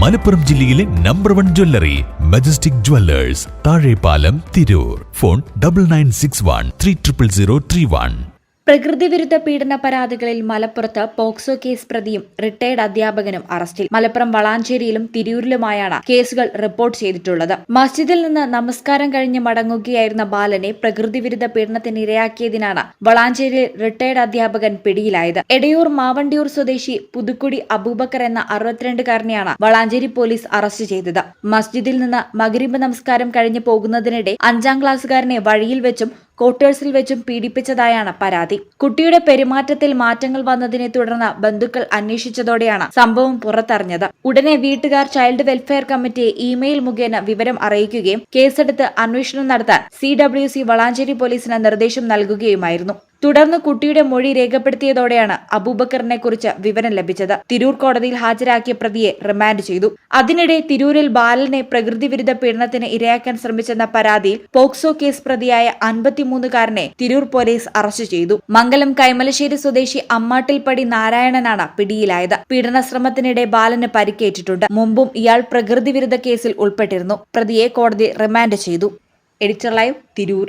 മലപ്പുറം ജില്ലയിലെ number one jewellery majestic jewellers Thazhepalam Tirur. Phone double nine six one three triple zero three one പ്രകൃതിവിരുദ്ധ പീഡന പരാതികളിൽ മലപ്പുറത്ത് POCSO case പ്രതിയും retired അധ്യാപകനും അറസ്റ്റിൽ. മലപ്പുറം വളാഞ്ചേരിയിലും തിരൂരിലുമായാണ് കേസുകൾ റിപ്പോർട്ട് ചെയ്തിട്ടുള്ളത്. മസ്ജിദിൽ നിന്ന് നമസ്കാരം കഴിഞ്ഞ് മടങ്ങുകയായിരുന്ന ബാലനെ പ്രകൃതിവിരുദ്ധ പീഡനത്തിന് ഇരയാക്കിയതിനാണ് വളാഞ്ചേരിയിൽ റിട്ടയർഡ് അധ്യാപകൻ പിടിയിലായത്. എടയൂർ മാവണ്ടിയൂർ സ്വദേശി പുതുക്കുടി അബൂബക്കർ എന്ന അറുപത്തിരണ്ടുകാരനെയാണ് വളാഞ്ചേരി പോലീസ് അറസ്റ്റ് ചെയ്തത്. മസ്ജിദിൽ നിന്ന് മഗ്രിബ് നമസ്കാരം കഴിഞ്ഞ് പോകുന്നതിനിടെ അഞ്ചാം ക്ലാസ്സുകാരനെ വഴിയിൽ വെച്ചും ക്വാർട്ടേഴ്സിൽ വെച്ചും പീഡിപ്പിച്ചതായാണ് പരാതി. കുട്ടിയുടെ പെരുമാറ്റത്തിൽ മാറ്റങ്ങൾ വന്നതിനെ തുടർന്ന് ബന്ധുക്കൾ അന്വേഷിച്ചതോടെയാണ് സംഭവം പുറത്തറിഞ്ഞത്. ഉടനെ വീട്ടുകാർ ചൈൽഡ് വെൽഫെയർ കമ്മിറ്റിയെ ഇമെയിൽ മുഖേന വിവരം അറിയിക്കുകയും കേസെടുത്ത് അന്വേഷണം നടത്താൻ സി വളാഞ്ചേരി പോലീസിന് നിർദ്ദേശം നൽകുകയുമായിരുന്നു. തുടർന്ന് കുട്ടിയുടെ മൊഴി രേഖപ്പെടുത്തിയതോടെയാണ് അബൂബക്കറിനെ കുറിച്ച് വിവരം ലഭിച്ചത്. തിരൂർ കോടതിയിൽ ഹാജരാക്കിയ പ്രതിയെ റിമാൻഡ് ചെയ്തു. അതിനിടെ തിരൂരിൽ ബാലനെ പ്രകൃതിവിരുദ്ധ പീഡനത്തിന് ഇരയാക്കാൻ ശ്രമിച്ചെന്ന പരാതിയിൽ പോക്സോ കേസ് പ്രതിയായ അൻപത്തിമൂന്നുകാരനെ തിരൂർ പോലീസ് അറസ്റ്റ് ചെയ്തു. മംഗലം കൈമലശ്ശേരി സ്വദേശി അമ്മാട്ടിൽപ്പടി നാരായണനാണ് പിടിയിലായത്. പീഡനശ്രമത്തിനിടെ ബാലന് പരിക്കേറ്റിട്ടുണ്ട്. മുമ്പും ഇയാൾ പ്രകൃതിവിരുദ്ധ കേസിൽ ഉൾപ്പെട്ടിരുന്നു. പ്രതിയെ കോടതി റിമാൻഡ് ചെയ്തു. Editor live Tirur.